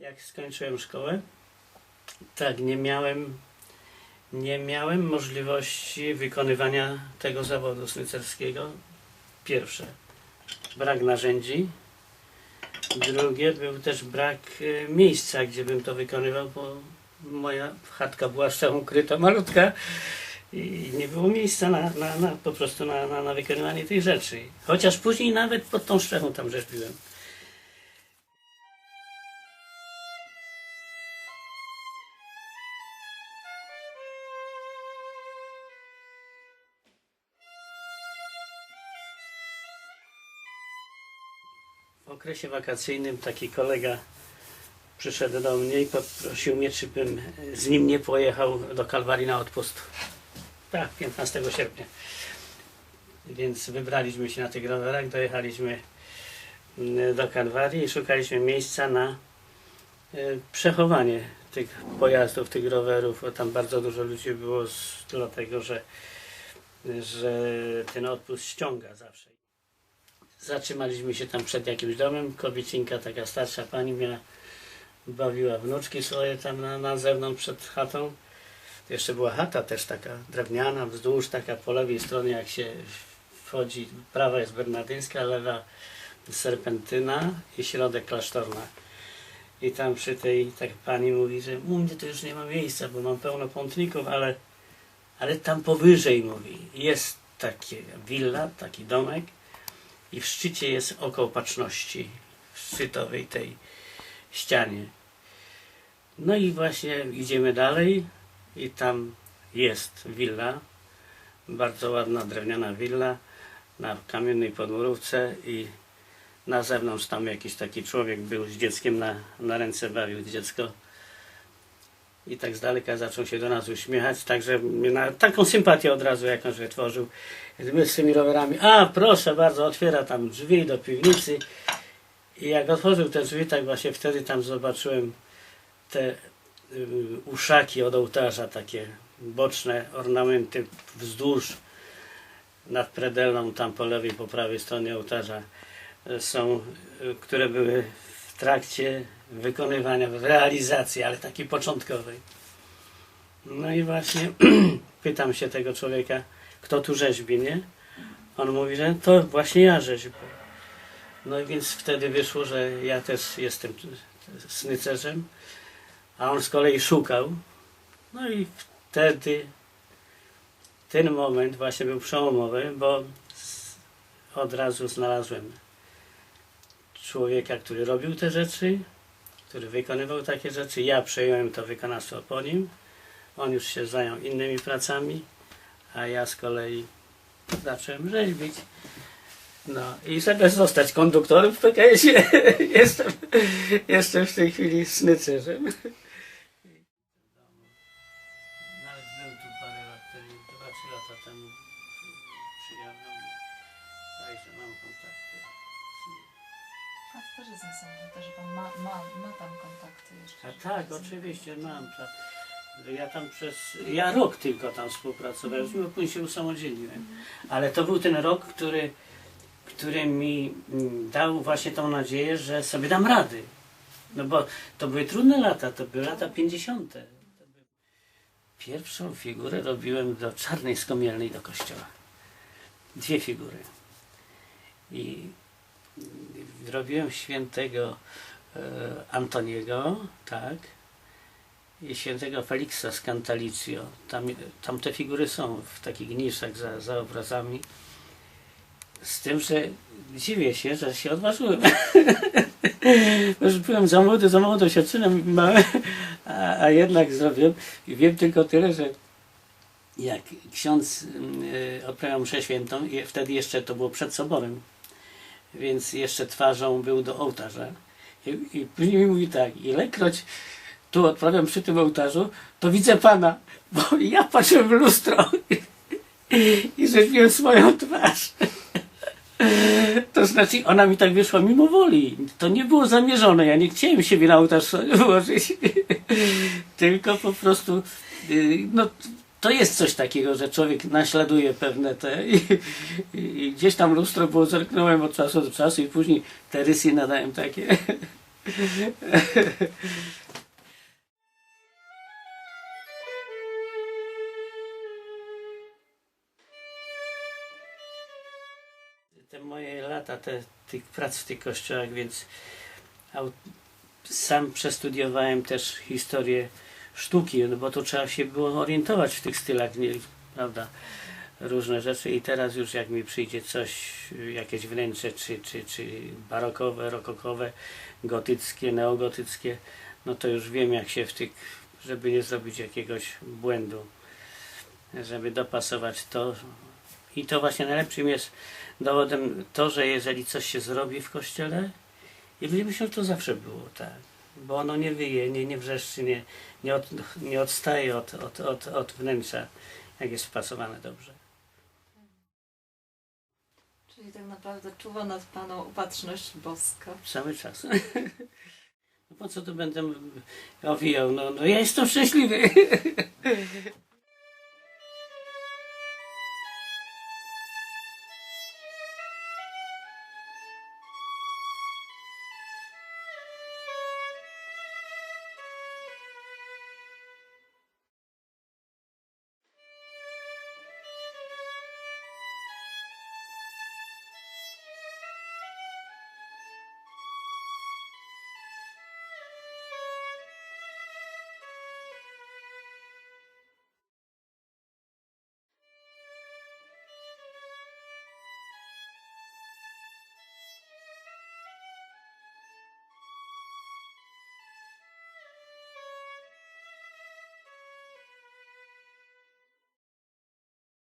Jak skończyłem szkołę, tak, nie miałem, nie miałem możliwości wykonywania tego zawodu snycerskiego. Pierwsze, brak narzędzi. Drugie, był też brak e, miejsca, gdzie bym to wykonywał, bo moja chatka była szczęką ukryta, malutka i nie było miejsca na, na, na, po prostu na, na, na wykonywanie tej rzeczy. Chociaż później nawet pod tą szczęką tam rzeźbiłem. W okresie wakacyjnym taki kolega przyszedł do mnie i poprosił mnie, czy bym z nim nie pojechał do Kalwarii na odpust. Tak, 15 sierpnia. Więc wybraliśmy się na tych rowerach, dojechaliśmy mm, do Kalwarii i szukaliśmy miejsca na y, przechowanie tych pojazdów, tych rowerów, bo tam bardzo dużo ludzi było, dlatego że, że ten odpust ściąga zawsze. Zatrzymaliśmy się tam przed jakimś domem. Kobiecinka, taka starsza pani, miała, bawiła wnuczki swoje tam na, na zewnątrz przed chatą. Jeszcze była chata też taka drewniana, wzdłuż, taka po lewej stronie, jak się wchodzi, prawa jest bernardyńska, lewa serpentyna i środek klasztorna. I tam przy tej, tak pani mówi, że u mnie to już nie ma miejsca, bo mam pełno pątników, ale, ale tam powyżej, mówi, jest takie willa, taki domek, i w szczycie jest oko opatrzności w szczytowej tej ścianie. No i właśnie idziemy dalej i tam jest willa, bardzo ładna drewniana willa na kamiennej podmurówce i na zewnątrz tam jakiś taki człowiek był z dzieckiem na, na ręce bawił dziecko i tak z daleka zaczął się do nas uśmiechać, także na taką sympatię od razu jakąś wytworzył. My z tymi rowerami, a proszę bardzo, otwiera tam drzwi do piwnicy i jak otworzył te drzwi, tak właśnie wtedy tam zobaczyłem te y, uszaki od ołtarza, takie boczne ornamenty wzdłuż nad predelną, tam po lewej, po prawej stronie ołtarza y, są, y, które były trakcie wykonywania, w realizacji, ale takiej początkowej. No i właśnie pytam się tego człowieka, kto tu rzeźbi, nie? On mówi, że to właśnie ja rzeźbię. No i więc wtedy wyszło, że ja też jestem snycerzem, a on z kolei szukał. No i wtedy ten moment właśnie był przełomowy, bo od razu znalazłem człowieka, który robił te rzeczy, który wykonywał takie rzeczy. Ja przejąłem to wykonawstwo po nim. On już się zajął innymi pracami, a ja z kolei zacząłem rzeźbić. No i żeby zostać konduktorem w PKS-ie, jestem, jestem w tej chwili snycerzem. Też jest niesamowite, że pan ma, ma, ma tam kontakty jeszcze. A tak, oczywiście mam. To, ja tam przez. Ja rok tylko tam współpracowałem, bo później się usamodzielniłem. Ale to był ten rok, który, który mi mm, dał właśnie tą nadzieję, że sobie dam rady. No bo to były trudne lata, to były lata 50. To były- Pierwszą figurę robiłem do czarnej skomielnej do kościoła. Dwie figury. I mm, robiłem świętego e, Antoniego, tak, i świętego Feliksa z Cantalicjo. Tam, tam te figury są w takich niszach za, za obrazami. Z tym, że dziwię się, że się odważyłem. Już byłem za młody, za mało doświadczony, mały, a, a jednak zrobiłem. I wiem tylko tyle, że jak ksiądz y, odprawiał mszę świętą, i wtedy jeszcze to było przed soborem, więc jeszcze twarzą był do ołtarza. I, i później mi mówi tak, ilekroć tu odprawiam przy tym ołtarzu, to widzę Pana, bo ja patrzę w lustro i rzeźbiłem swoją twarz. To znaczy, ona mi tak wyszła mimo woli. To nie było zamierzone. Ja nie chciałem siebie na ołtarz wyłożyć. Tylko po prostu, y, no, to jest coś takiego, że człowiek naśladuje pewne te. I, i, gdzieś tam lustro było, zerknąłem od czasu do czasu i później te rysy nadałem takie. Te moje lata te, tych prac w tych kościołach, więc sam przestudiowałem też historię sztuki, no bo to trzeba się było orientować w tych stylach, nie, prawda? Różne rzeczy i teraz już jak mi przyjdzie coś, jakieś wnętrze, czy, czy, czy barokowe, rokokowe, gotyckie, neogotyckie, no to już wiem jak się w tych, żeby nie zrobić jakiegoś błędu, żeby dopasować to. I to właśnie najlepszym jest dowodem to, że jeżeli coś się zrobi w kościele, i myślą, że to zawsze było tak. Bo ono nie wyje, nie, nie wrzeszczy, nie, nie, od, nie odstaje od, od, od, od wnętrza, jak jest wpasowane dobrze. Czyli tak naprawdę czuwa nad Paną upatrzność boska. Cały czas. No po co tu będę owijał? No, no ja jestem szczęśliwy.